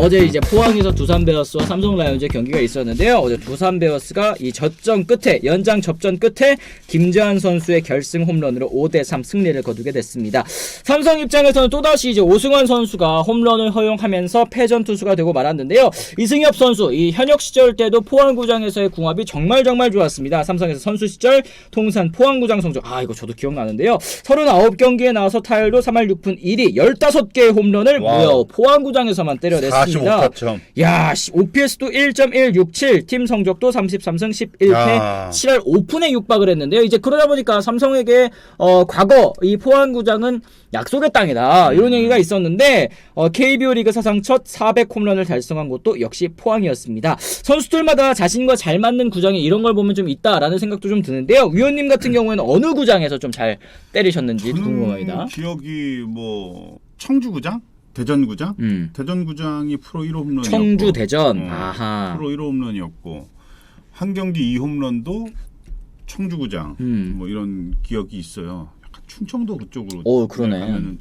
어제 이제 포항에서 두산 베어스와 삼성 라이온즈의 경기가 있었는데요. 어제 두산 베어스가 이 접전 끝에 연장 접전 끝에 김재환 선수의 결승 홈런으로 5대 3 승리를 거두게 됐습니다. 삼성 입장에서는 또다시 이제 오승환 선수가 홈런을 허용하면서 패전 투수가 되고 말았는데요. 이승엽 선수 이 현역 시절 때도 포항구장에서의 궁합이 정말 정말 좋았습니다. 삼성에서 선수 시절 통산 포항구장 성적 아 이거 저도 기억나는데요. 39경기에 나와서 타율도 3할 6분 1위 15개의 홈런을. 무려 포항구장에서만 때려냈습니다. 45타점. 야, 씨, OPS도 1.167, 팀 성적도 33승 11패, 야. 7할 5푼에 육박을 했는데요. 이제 그러다 보니까 삼성에게 어, 과거 이 포항 구장은 약속의 땅이다. 이런 얘기가 있었는데 어, KBO 리그 사상 첫 400 홈런을 달성한 곳도 역시 포항이었습니다. 선수들마다 자신과 잘 맞는 구장에 이런 걸 보면 좀 있다라는 생각도 좀 드는데요. 위원님 같은 경우에는 어느 구장에서 좀 잘 때리셨는지 궁금합니다. 기억이 뭐 청주구장, 대전구장, 음. 대전구장이 프로 1호 홈런이었고 청주 대전. 어, 아하. 프로 1호 홈런이었고 한 경기 2홈런도 청주구장 음. 뭐 이런 기억이 있어요. 약간 충청도 그쪽으로 오, 그러네. 가면은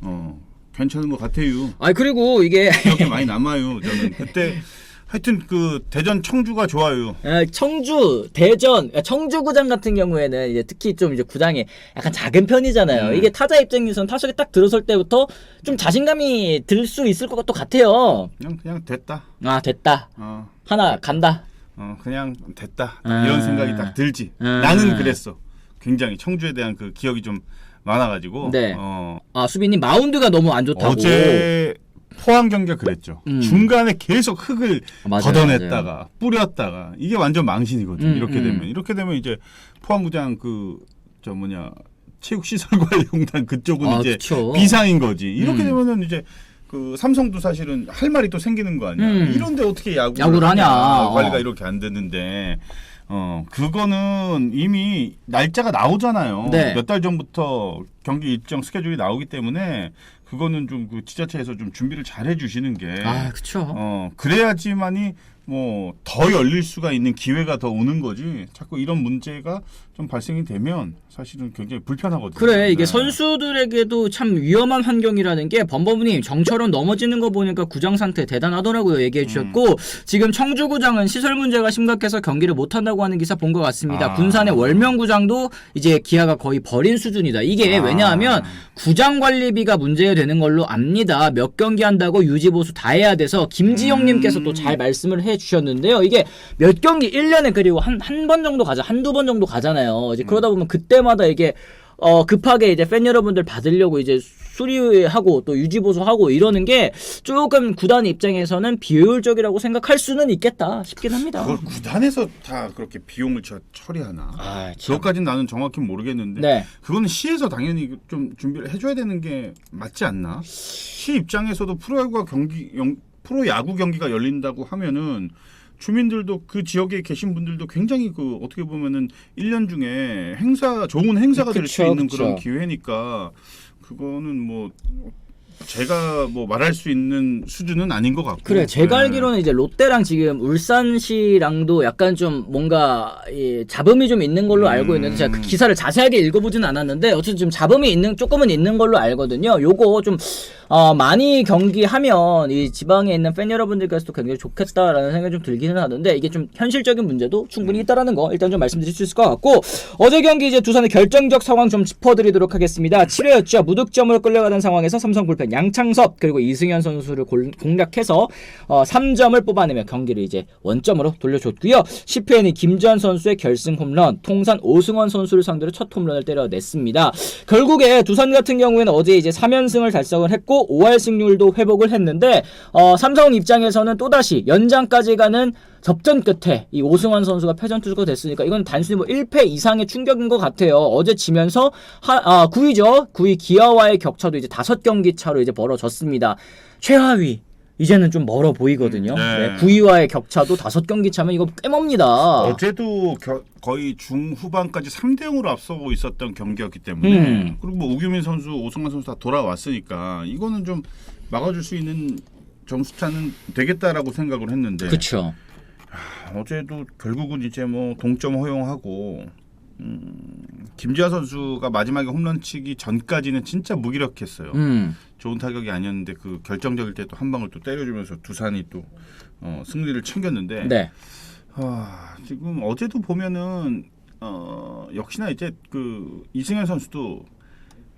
어 괜찮은 것 같아요. 아 그리고 이게 기억이 많이 남아요. 저는 그때 하여튼 그 대전 청주가 좋아요. 에, 청주, 대전, 청주구장 같은 경우에는 이제 특히 좀 이제 구장이 약간 작은 편이잖아요. 음. 이게 타자 입장에서는 타석에 딱 들어설 때부터 좀 자신감이 들 수 있을 것 같아요. 그냥 그냥 됐다. 아 됐다. 어, 하나 간다. 어 그냥 됐다. 아. 이런 생각이 딱 들지. 아. 나는 그랬어. 굉장히 청주에 대한 그 기억이 좀 많아가지고. 네. 어, 아 수빈님 마운드가 너무 안 좋다고. 어제 포항 경기가 그랬죠. 음. 중간에 계속 흙을 아, 맞아요, 걷어냈다가 뿌렸다가 이게 완전 망신이거든요. 음, 이렇게 음. 되면 이렇게 되면 이제 포항구장 그 저 뭐냐 체육시설관리공단 그쪽은 아, 이제 그쵸. 비상인 거지. 이렇게 음. 되면은 이제 그 삼성도 사실은 할 말이 또 생기는 거 아니야. 음. 이런데 어떻게 야구를, 야구를 하냐. 관리가 어. 이렇게 안 되는데. 어 그거는 이미 날짜가 나오잖아요. 네. 몇달 전부터 경기 일정 스케줄이 나오기 때문에 그거는 좀 그 지자체에서 좀 준비를 잘 해주시는 게 아 그쵸. 어, 그래야지만이 뭐 더 열릴 수가 있는 기회가 더 오는 거지. 자꾸 이런 문제가 좀 발생이 되면 사실은 굉장히 불편하거든요. 그래 이게 네. 선수들에게도 참 위험한 환경이라는 게 범범님 정처럼 넘어지는 거 보니까 구장 상태 대단하더라고요 얘기해 주셨고 음. 지금 청주 구장은 시설 문제가 심각해서 경기를 못 한다고 하는 기사 본 것 같습니다 아. 군산의 월명 구장도 이제 기아가 거의 버린 수준이다 이게 아. 왜냐하면 구장 관리비가 문제가 되는 걸로 압니다 몇 경기 한다고 유지 보수 다 해야 돼서 김지영님께서 음. 또잘 말씀을 해 주셨는데요 이게 몇 경기 1년에 그리고 한 한 번 정도 가자 한두 번 정도 가잖아요 이제 그러다 보면 그때마다 이게 어 급하게 이제 팬 여러분들 받으려고 이제 수리하고 또 유지 보수하고 이러는 게 조금 구단 입장에서는 비효율적이라고 생각할 수는 있겠다 싶긴 합니다. 그걸 구단에서 다 그렇게 비용을 처, 처리하나? 아, 참. 그것까지는 나는 정확히 모르겠는데 네. 그거는 시에서 당연히 좀 준비를 해줘야 되는 게 맞지 않나? 시 입장에서도 프로야구가 경기 영, 프로 야구 경기가 열린다고 하면은 주민들도 그 지역에 계신 분들도 굉장히 그 어떻게 보면은 1년 중에 행사 좋은 행사가 될 수 있는 그쵸. 그런 기회니까 그거는 뭐 제가 뭐 말할 수 있는 수준은 아닌 것 같고 그래 제가 네. 알기로는 이제 롯데랑 지금 울산시랑도 약간 좀 뭔가 이 잡음이 좀 있는 걸로 알고 있는데 제가 그 기사를 자세하게 읽어보진 않았는데 어쨌든 좀 잡음이 있는 조금은 있는 걸로 알거든요. 요거 좀 어, 많이 경기하면 이 지방에 있는 팬 여러분들께서도 굉장히 좋겠다라는 생각이 좀 들기는 하는데 이게 좀 현실적인 문제도 충분히 있다라는 거 일단 좀 말씀드릴 수 있을 것 같고 어제 경기 이제 두산의 결정적 상황 좀 짚어드리도록 하겠습니다. 7회였죠. 무득점으로 끌려가는 상황에서 삼성 불펜 양창섭 그리고 이승현 선수를 골- 공략해서 어, 3점을 뽑아내며 경기를 이제 원점으로 돌려줬고요. 10회에는 김주환 선수의 결승 홈런, 통산 오승원 선수를 상대로 첫 홈런을 때려냈습니다. 결국에 두산 같은 경우에는 어제 이제 3연승을 달성을 했고 5할 승률도 회복을 했는데 어, 삼성 입장에서는 또다시 연장까지 가는 접전 끝에 이 오승환 선수가 패전 투수가 됐으니까 이건 단순히 뭐 1패 이상의 충격인 것 같아요. 어제 지면서 하, 아, 9위죠. 9위 기아와의 격차도 이제 5경기 차로 이제 벌어졌습니다. 최하위 이제는 좀 멀어 보이거든요. 네. 네, 9위와의 격차도 5경기 차면 이거 꽤 멉니다. 어제도 겨- 거의 중후반까지 3대 0으로 앞서고 있었던 경기였기 때문에 음. 그리고 뭐 오규민 선수, 오승환 선수 다 돌아왔으니까 이거는 좀 막아줄 수 있는 점수차는 되겠다라고 생각을 했는데 그렇죠. 어제도 결국은 이제 뭐 동점 허용하고 음, 김지아 선수가 마지막에 홈런 치기 전까지는 진짜 무기력했어요. 음. 좋은 타격이 아니었는데 그 결정적일 때 또 한 방을 또 때려주면서 두산이 또 어, 승리를 챙겼는데 네. 아, 지금 어제도 보면은 어, 역시나 이제 그 이승현 선수도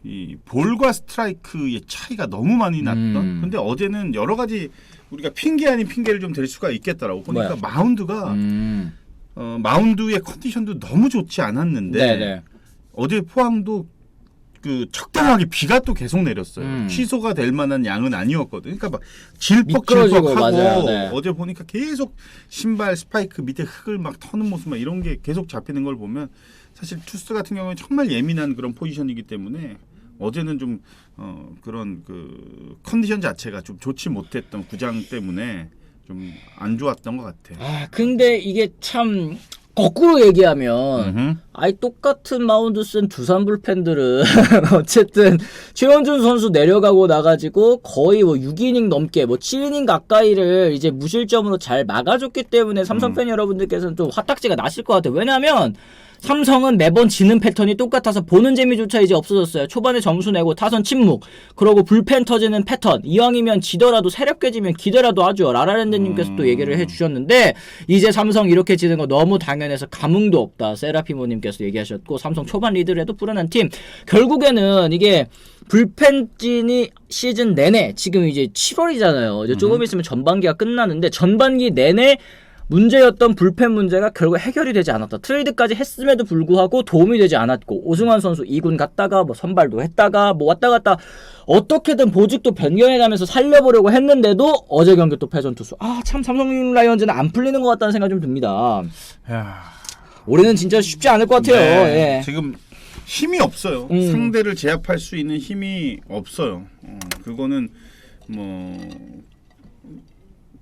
이 볼과 스트라이크의 차이가 너무 많이 났던. 음. 근데 어제는 여러 가지 우리가 핑계 아닌 핑계를 좀 댈 수가 있겠더라고. 보니까 뭐야? 마운드가 음. 어, 마운드의 컨디션도 너무 좋지 않았는데 네네. 어제 포항도 그 적당하게 비가 또 계속 내렸어요. 음. 취소가 될 만한 양은 아니었거든. 그러니까 막 질퍽질퍽하고. 네. 어제 보니까 계속 신발 스파이크 밑에 흙을 막 터는 모습 막 이런 게 계속 잡히는 걸 보면 사실 투스 같은 경우에 정말 예민한 그런 포지션이기 때문에 어제는 좀 어, 그런 그 컨디션 자체가 좀 좋지 못했던 구장 때문에 좀 안 좋았던 것 같아. 아 근데 이게 참 거꾸로 얘기하면 음흠. 아이 똑같은 마운드 쓴 두산 불펜들은 어쨌든 최원준 선수 내려가고 나가지고 거의 뭐 6이닝 넘게 뭐 7이닝 가까이를 이제 무실점으로 잘 막아줬기 때문에 삼성 팬 여러분들께서는 좀 화딱지가 나실 것 같아요. 왜냐하면 삼성은 매번 지는 패턴이 똑같아서 보는 재미조차 이제 없어졌어요. 초반에 점수 내고 타선 침묵, 그러고 불펜 터지는 패턴. 이왕이면 지더라도 세력 깨지면 기대라도 하죠. 라라랜드님께서 또 얘기를 해주셨는데 이제 삼성 이렇게 지는 거 너무 당연해서 감흥도 없다. 세라피모님께서 얘기하셨고 삼성 초반 리드를 해도 불안한 팀. 결국에는 이게 불펜진이 시즌 내내 지금 이제 7월이잖아요. 이제 조금 있으면 전반기가 끝나는데 전반기 내내 문제였던 불펜 문제가 결국 해결이 되지 않았다. 트레이드까지 했음에도 불구하고 도움이 되지 않았고 오승환 선수 2군 갔다가 뭐 선발도 했다가 뭐 왔다 갔다 어떻게든 보직도 변경해가면서 살려보려고 했는데도 어제 경기 또 패전 투수. 아 참 삼성 라이온즈는 안 풀리는 것 같다는 생각이 좀 듭니다. 야. 올해는 진짜 쉽지 않을 것 같아요. 네, 예. 지금 힘이 없어요. 음. 상대를 제압할 수 있는 힘이 없어요. 어, 그거는 뭐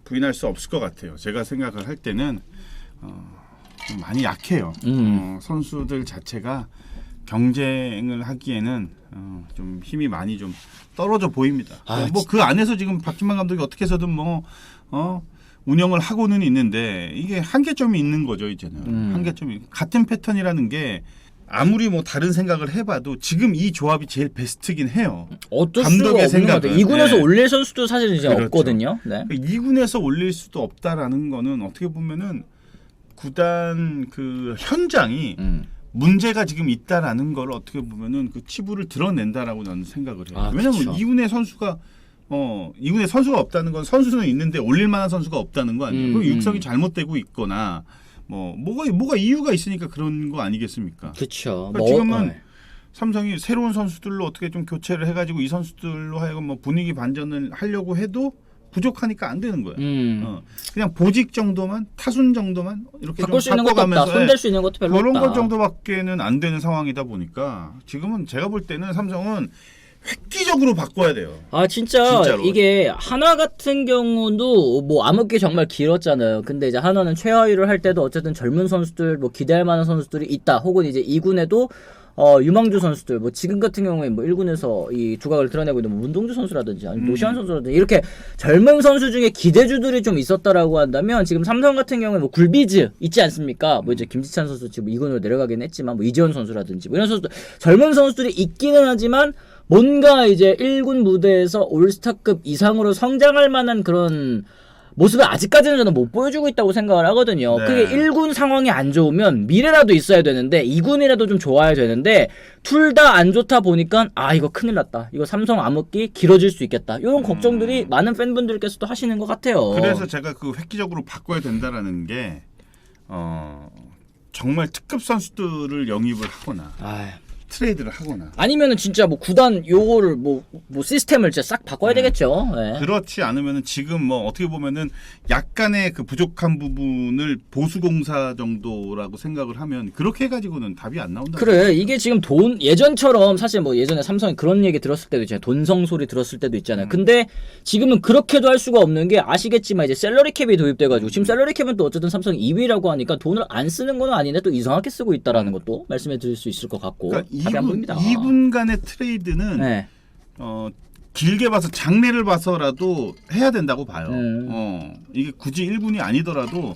부인할 수 없을 것 같아요. 제가 생각을 할 때는 어, 좀 많이 약해요. 음. 어, 선수들 자체가 경쟁을 하기에는 어, 좀 힘이 많이 좀 떨어져 보입니다. 아, 뭐그 안에서 지금 박진만 감독이 어떻게 해서든 뭐 어, 운영을 하고는 있는데 이게 한계점이 있는 거죠 이제는 음. 한계점이 같은 패턴이라는 게 아무리 뭐 다른 생각을 해봐도 지금 이 조합이 제일 베스트긴 해요. 어쩔 감독의 수가 없는. 생각은, 2군에서 네. 올릴 선수도 사실 이제 그렇죠. 없거든요. 네. 2군에서 올릴 수도 없다라는 거는 어떻게 보면은 구단 그 현장이 음. 문제가 지금 있다라는 걸 어떻게 보면은 그 치부를 드러낸다라고 나는 생각을 해요. 아, 왜냐면. 2군에 선수가 어 2군에 선수가 없다는 건 선수는 있는데 올릴 만한 선수가 없다는 거 아니에요. 음, 그럼 육성이 음. 잘못되고 있거나 뭐 뭐가 뭐가 이유가 있으니까 그런 거 아니겠습니까? 그렇죠. 그러니까 지금은 삼성이 새로운 선수들로 어떻게 좀 교체를 해가지고 이 선수들로 하여금 뭐 분위기 반전을 하려고 해도 부족하니까 안 되는 거예요. 음. 어, 그냥 보직 정도만 타순 정도만 이렇게 바꿀 좀수 있는 것도 없다. 손댈 수 있는 것도 별로 그런 없다. 것 정도밖에는 안 되는 상황이다 보니까 지금은 제가 볼 때는 삼성은 획기적으로 바꿔야 돼요. 아 진짜 진짜로. 이게 하나 같은 경우도 뭐 암흑기 정말 길었잖아요. 근데 이제 하나는 최하위를 할 때도 어쨌든 젊은 선수들 뭐 기대할 만한 선수들이 있다. 혹은 이제 2군에도 어 유망주 선수들 뭐 지금 같은 경우에 뭐 1군에서 이 두각을 드러내고 있는 뭐 문동주 선수라든지 아니면 음. 노시환 선수라든지 이렇게 젊은 선수 중에 기대주들이 좀 있었다라고 한다면 지금 삼성 같은 경우에 뭐 굴비즈 있지 않습니까? 뭐 이제 김지찬 선수 지금 2군으로 내려가긴 했지만 뭐 이지원 선수라든지 뭐 이런 선수들 젊은 선수들이 있기는 하지만 뭔가 이제 1군 무대에서 올스타급 이상으로 성장할 만한 그런 모습을 아직까지는 저는 못 보여주고 있다고 생각을 하거든요. 네. 그게 1군 상황이 안 좋으면 미래라도 있어야 되는데 2군이라도 좀 좋아야 되는데 둘 다 안 좋다 보니까 아 이거 큰일 났다. 이거 삼성 암흑기 길어질 수 있겠다. 이런 걱정들이 많은 팬분들께서도 하시는 것 같아요. 음. 그래서 제가 그 획기적으로 바꿔야 된다라는 게 어, 정말 특급 선수들을 영입을 하거나 아, 트레이드를 하거나 아니면은 진짜 뭐 구단 요거를 뭐, 뭐 시스템을 진짜 싹 바꿔야 되겠죠. 네. 그렇지 않으면은 지금 뭐 어떻게 보면은 약간의 그 부족한 부분을 보수공사 정도라고 생각을 하면 그렇게 해가지고는 답이 안 나온다. 그래 이게 지금 돈 예전처럼 사실 뭐 예전에 삼성이 그런 얘기 들었을 때도 있잖아요 돈성 소리 들었을 때도 있잖아요 음. 근데 지금은 그렇게도 할 수가 없는 게 아시겠지만 이제 샐러리 캡이 도입돼가지고 지금 샐러리 캡은 또 어쨌든 삼성 2위라고 하니까 돈을 안 쓰는 건 아닌데 또 이상하게 쓰고 있다라는 것도 말씀해 드릴 수 있을 것 같고 그러니까 답 이안 2분, 보입니다 2분간의 트레이드는 네. 어, 길게 봐서 장래를 봐서라도 해야 된다고 봐요. 음. 어, 이게 굳이 1군이 아니더라도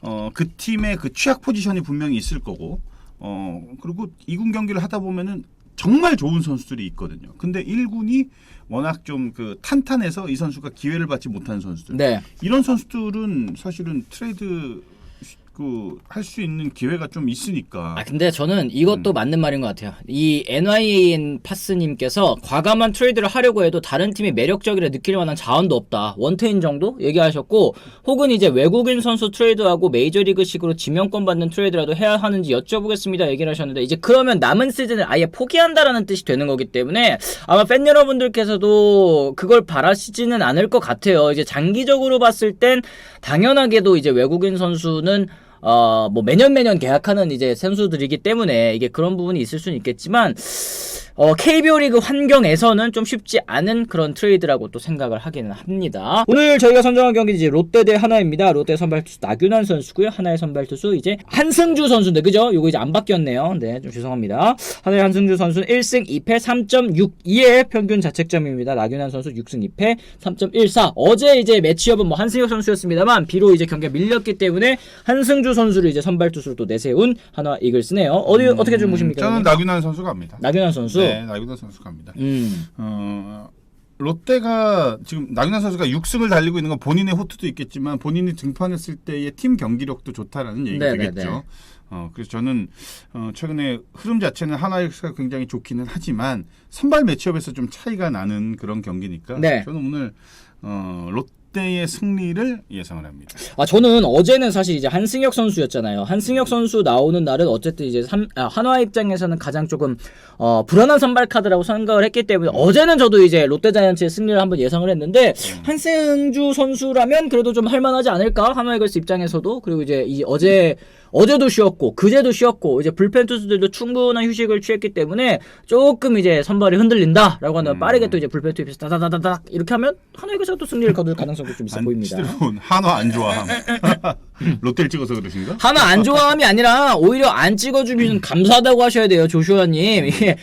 어, 그 팀의 그 취약 포지션이 분명히 있을 거고 어 그리고 2군 경기를 하다 보면은 정말 좋은 선수들이 있거든요. 근데 1군이 워낙 좀 그 탄탄해서 이 선수가 기회를 받지 못하는 선수들. 네. 이런 선수들은 사실은 트레이드 그 할 수 있는 기회가 좀 있으니까. 아 근데 저는 이것도 맞는 말인 것 같아요. 이 NYN 파스님께서 과감한 트레이드를 하려고 해도 다른 팀이 매력적이라 느낄 만한 자원도 없다. 원태인 정도 얘기하셨고 혹은 이제 외국인 선수 트레이드하고 메이저리그식으로 지명권 받는 트레이드라도 해야 하는지 여쭤보겠습니다. 얘기를 하셨는데 이제 그러면 남은 시즌을 아예 포기한다라는 뜻이 되는 거기 때문에 아마 팬 여러분들께서도 그걸 바라시지는 않을 것 같아요. 이제 장기적으로 봤을 땐 당연하게도 이제 외국인 선수는 어, 뭐 매년 매년 계약하는 이제 선수들이기 때문에 이게 그런 부분이 있을 수는 있겠지만 어, KBO 리그 환경에서는 좀 쉽지 않은 그런 트레이드라고 또 생각을 하기는 합니다. 오늘 저희가 선정한 경기 이제 롯데 대 하나입니다. 롯데 선발 투수 나균환 선수고요. 하나의 선발 투수 이제 한승주 선수인데 그죠? 요거 이제 안 바뀌었네요. 네, 좀 죄송합니다. 하나의 한승주 선수는 1승 2패 3.62의 평균 자책점입니다. 나균환 선수 6승 2패 3.14. 어제 이제 매치업은 뭐 한승혁 선수였습니다만 비록 이제 경기가 밀렸기 때문에 한승주 선수를 이제 선발 투수로 또 내세운 하나 이글스네요. 어디 어떻게 좀 보십니까? 저는? 나균환 선수 갑니다. 나균환 선수. 네, 나균환 선수 갑니다. 음. 어, 롯데가 지금 나균환 선수가 6승을 달리고 있는 건 본인의 호투도 있겠지만 본인이 등판했을 때의 팀 경기력도 좋다라는 얘기가 네, 네, 되겠죠. 네. 어, 그래서 저는 어, 최근에 흐름 자체는 하나이글스가 굉장히 좋기는 하지만 선발 매치업에서 좀 차이가 나는 그런 경기니까 네. 저는 오늘 어, 롯데 의 승리를 예상을 합니다. 아 저는 어제는 사실 이제 한승혁 선수였잖아요. 한승혁 선수 나오는 날은 어쨌든 이제 삼- 아, 한화 입장에서는 가장 조금 어, 불안한 선발 카드라고 생각을 했기 때문에 어제는 저도 이제 롯데자이언츠의 승리를 한번 예상을 했는데 한승주 선수라면 그래도 좀 할만하지 않을까 한화 이글스 입장에서도 그리고 이제 이 어제 어제도 쉬었고 그제도 쉬었고 이제 불펜 투수들도 충분한 휴식을 취했기 때문에 조금 이제 선발이 흔들린다라고 한다면 빠르게 또 이제 불펜 투입해서 다다다다닥 이렇게 하면 한화 이글스가 또 승리를 거둘 가능성도 좀 있어 안 보입니다. 시드론 한화 안 좋아함. 롯데를 찍어서 그러신가? 하나 안 좋아함이 아니라 오히려 안 찍어주면 감사하다고 하셔야 돼요 조슈아님 이게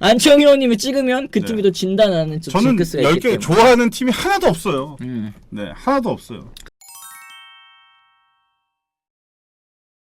안치홍 의원님이 찍으면 그 팀이 또 진다는 좀 저는 징크스가 있기 10개 때문에 좋아하는 팀이 하나도 없어요. 음. 네, 하나도 없어요.